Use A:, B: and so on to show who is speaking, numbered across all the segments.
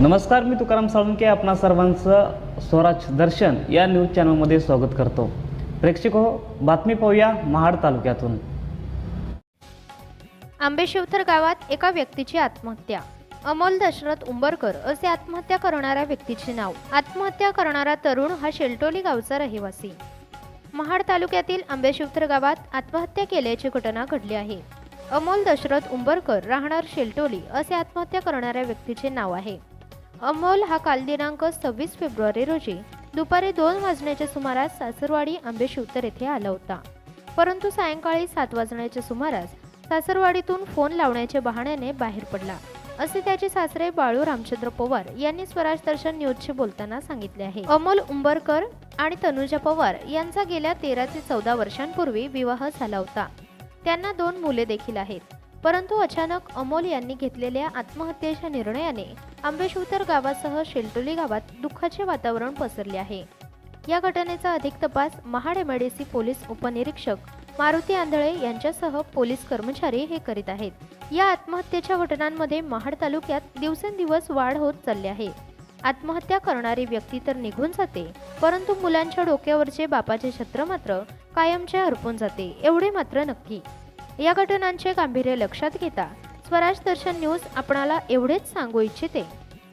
A: नमस्कार मी तुकाराम साळुंके आपणा सर्वांचं स्वराज दर्शन या न्यूज चॅनलमध्ये स्वागत करतो. प्रेक्षक हो बातमी पाहूया महाड तालुक्यातून.
B: आंबेशिवथर गावात एका व्यक्तीची आत्महत्या. अमोल दशरथ उंबरकर असे आत्महत्या करणाऱ्या व्यक्तीचे नाव आत्महत्या करणारा तरुण हा शेलटोली गावचा रहिवासी. महाड तालुक्यातील आंबेशिवथर गावात आत्महत्या केल्याची घटना घडली आहे. अमोल दशरथ उंबरकर राहणार शेलटोली असे आत्महत्या करणाऱ्या व्यक्तीचे नाव आहे. अमोल हा काल दिनांक सव्वीस फेब्रुवारी रोजी दुपारी दोन वाजण्याच्या सुमारास सासरवाडी आंबेशिवतर येथे आला होता. परंतु सायंकाळी सात वाजण्याच्या सुमारास सासरवाडीतून फोन लावण्याच्या बहाण्याने बाहेर पडला. असे त्याचे सासरे बाळू रामचंद्र पवार यांनी स्वराज दर्शन न्यूजशी बोलताना सांगितले आहे. अमोल उंबरकर आणि तनुजा पवार यांचा गेल्या तेरा ते चौदा वर्षांपूर्वी विवाह झाला होता. त्यांना दोन मुले देखील आहेत. परंतु अचानक अमोल यांनी घेतलेल्या आत्महत्येच्या निर्णयाने आंबेशुतर गावासह शेलटोली गावात दुःखाचे वातावरण पसरले आहे. या घटनेचा अधिक तपास महाड एमआयडीसी पोलीस उपनिरीक्षक मारुती आंधळे यांच्यासह पोलीस कर्मचारी हे करीत आहेत. या आत्महत्येच्या घटनांमध्ये महाड तालुक्यात दिवसेंदिवस वाढ होत चालली आहे. आत्महत्या करणारी व्यक्ती तर निघून जाते परंतु मुलांच्या डोक्यावरचे बापाचे छत्र मात्र कायमचे हरपून जाते एवढे मात्र नक्की. या घटनांचे गांभीर्य लक्षात घेता स्वराज दर्शन न्यूज आपणाला एवढेच सांगू इच्छिते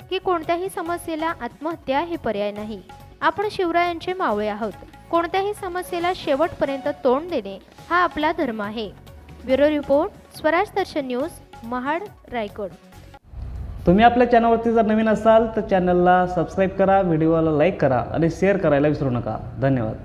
B: की कोणत्याही समस्येला आत्महत्या हे पर्याय नाही. आपण शिवरायांचे मावळे आहोत. कोणत्याही समस्येला शेवटपर्यंत तोंड देणे हा आपला धर्म आहे. Bureau report Swaraj Darshan news Mahad Raigad.
A: तुम्ही आपल्या चॅनलवरती जर नवीन असाल तर चॅनलला सबस्क्राईब करा व्हिडिओला लाईक करा आणि शेअर करायला विसरू नका. धन्यवाद.